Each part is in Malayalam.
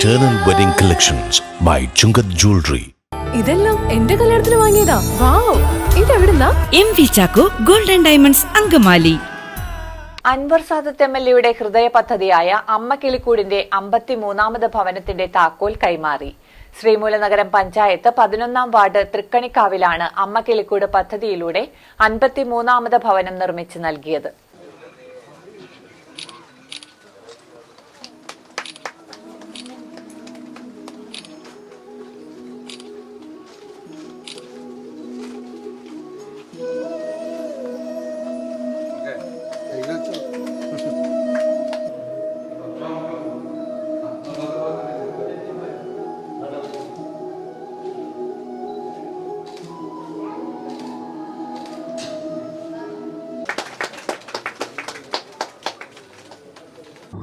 Eternal Wedding Collections by Chungath Jewelry. ഇതെല്ലാം എന്റെ കല്യാണത്തിന് വാങ്ങിയതാ. Wow. ഇതെവിടുന്നാ? M V Chacko golden diamonds Angamaly. Anwar Sadath M L എയുടെ ഹൃദയ പദ്ധതിയായ അമ്മ കിളിക്കൂടിന്റെ അമ്പത്തിമൂന്നാമത് ഭവനത്തിന്റെ താക്കോൽ കൈമാറി. ശ്രീമൂലനഗരം പഞ്ചായത്ത് പതിനൊന്നാം വാർഡ് തൃക്കണിക്കാവിലാണ് അമ്മ കിളിക്കൂട് പദ്ധതിയിലൂടെ അൻപത്തിമൂന്നാമത് ഭവനം നിർമ്മിച്ചു നൽകിയത്.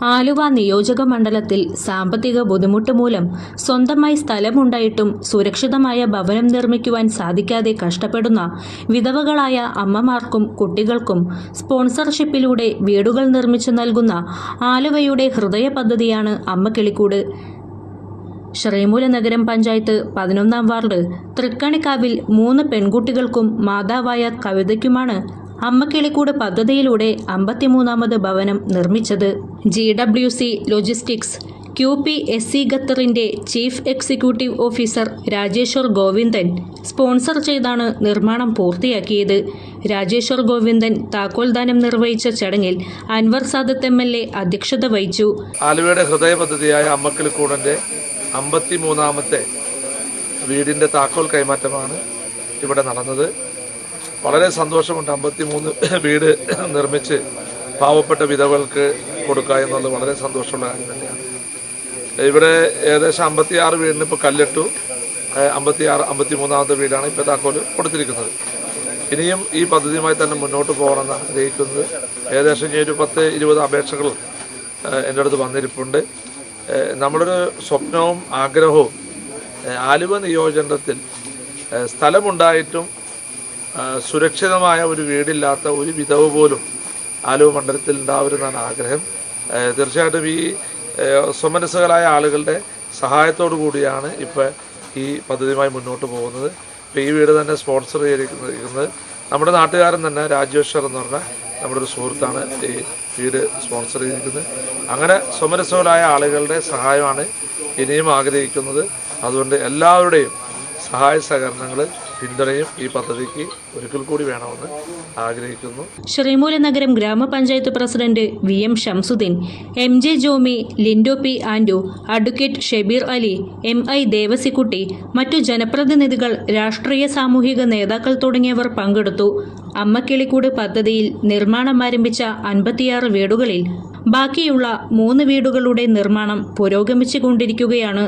ആലുവ നിയോജക മണ്ഡലത്തിൽ സാമ്പത്തിക ബുദ്ധിമുട്ട് മൂലം സ്വന്തമായി സ്ഥലമുണ്ടായിട്ടും സുരക്ഷിതമായ ഭവനം നിർമ്മിക്കുവാൻ സാധിക്കാതെ കഷ്ടപ്പെടുന്ന വിധവകളായ അമ്മമാർക്കും കുട്ടികൾക്കും സ്പോൺസർഷിപ്പിലൂടെ വീടുകൾ നിർമ്മിച്ചു നൽകുന്ന ആലുവയുടെ ഹൃദയ പദ്ധതിയാണ് അമ്മ കിളിക്കൂട്. ശ്രീമൂല നഗരം പഞ്ചായത്ത് പതിനൊന്നാം വാർഡ് തൃക്കണിക്കാവിൽ മൂന്ന് പെൺകുട്ടികൾക്കും മാതാവായ കവിതയ്ക്കുമാണ് അമ്മക്കിളിക്കൂട് പദ്ധതിയിലൂടെ അമ്പത്തിമൂന്നാമത് ഭവനം നിർമ്മിച്ചത് G W C logistics. Q P S C ഖത്തറിന്റെ chief executive officer Rajeshwar Govindan sponsor ചെയ്താണ് നിർമ്മാണം പൂർത്തിയാക്കിയത്. രാജേശ്വർ ഗോവിന്ദൻ താക്കോൽദാനം നിർവഹിച്ച ചടങ്ങിൽ Anwar Sadath M L A അധ്യക്ഷത വഹിച്ചു. ആലുവയുടെ ഹൃദയ പദ്ധതിയായ അമ്മക്കിളിക്കൂടന്റെ അമ്പത്തിമൂന്നാമത്തെ വീടിന്റെ താക്കോൽ കൈമാറ്റമാണ് ഇവിടെ നടന്നത്. വളരെ സന്തോഷമുണ്ട്. അമ്പത്തി മൂന്ന് വീട് നിർമ്മിച്ച് പാവപ്പെട്ട വിധവകൾക്ക് കൊടുക്കുക എന്നുള്ളത് വളരെ സന്തോഷമുള്ള കാര്യം തന്നെയാണ്. ഇവിടെ ഏകദേശം അമ്പത്തിയാറ് വീടിന് ഇപ്പോൾ കല്ലിട്ടു. അമ്പത്തിയാറ് അമ്പത്തി മൂന്നാമത്തെ വീടാണ് ഇപ്പോൾ താക്കോൽ കൊടുത്തിരിക്കുന്നത്. ഇനിയും ഈ പദ്ധതിയുമായി തന്നെ മുന്നോട്ട് പോകണമെന്ന് ആഗ്രഹിക്കുന്നത്. ഏകദേശം ഇനി ഒരു പത്ത് ഇരുപത് അപേക്ഷകൾ എന്റെ അടുത്ത് വന്നിരിപ്പുണ്ട്. നമ്മളൊരു സ്വപ്നവും ആഗ്രഹവും ആലുവ നിയോജനത്തിൽ സ്ഥലമുണ്ടായിട്ടും സുരക്ഷിതമായ ഒരു വീടില്ലാത്ത ഒരു വിധവ് പോലും ആലുവ മണ്ഡലത്തിൽ ഉണ്ടാവരുന്നാണ് ആഗ്രഹം. തീർച്ചയായിട്ടും ഈ സ്വമനസ്സുകളായ ആളുകളുടെ സഹായത്തോടു കൂടിയാണ് ഇപ്പോൾ ഈ പദ്ധതിയുമായി മുന്നോട്ട് പോകുന്നത്. ഇപ്പോൾ ഈ വീട് തന്നെ സ്പോൺസർ ചെയ്തിരിക്കുന്നത് നമ്മുടെ നാട്ടുകാരൻ തന്നെ രാജേശ്വർ എന്ന് പറഞ്ഞ നമ്മുടെ ഒരു സുഹൃത്താണ് ഈ വീട് സ്പോൺസർ ചെയ്തിരിക്കുന്നത്. അങ്ങനെ സ്വമനസ്സുകളായ ആളുകളുടെ സഹായമാണ് ഇനിയും ആഗ്രഹിക്കുന്നത്. അതുകൊണ്ട് എല്ലാവരുടെയും സഹായ സഹകരണങ്ങൾ പിന്തുണയും ഈ പദ്ധതിക്ക് ഒരിക്കൽ കൂടി വേണമെന്ന് ആഗ്രഹിക്കുന്നു. ശ്രീമൂല നഗരം ഗ്രാമപഞ്ചായത്ത് president V M Shamsuddin M J Jomy Lindo P Andu advocate Shebeer Ali M I Devasikutty മറ്റു ജനപ്രതിനിധികൾ രാഷ്ട്രീയ സാമൂഹിക നേതാക്കൾ തുടങ്ങിയവർ പങ്കെടുത്തു. അമ്മക്കിളിക്കൂട് പദ്ധതിയിൽ നിർമ്മാണം ആരംഭിച്ച അൻപത്തിയാറ് വീടുകളിൽ ബാക്കിയുള്ള മൂന്ന് വീടുകളുടെ നിർമ്മാണം പുരോഗമിച്ചുകൊണ്ടിരിക്കുകയാണ്.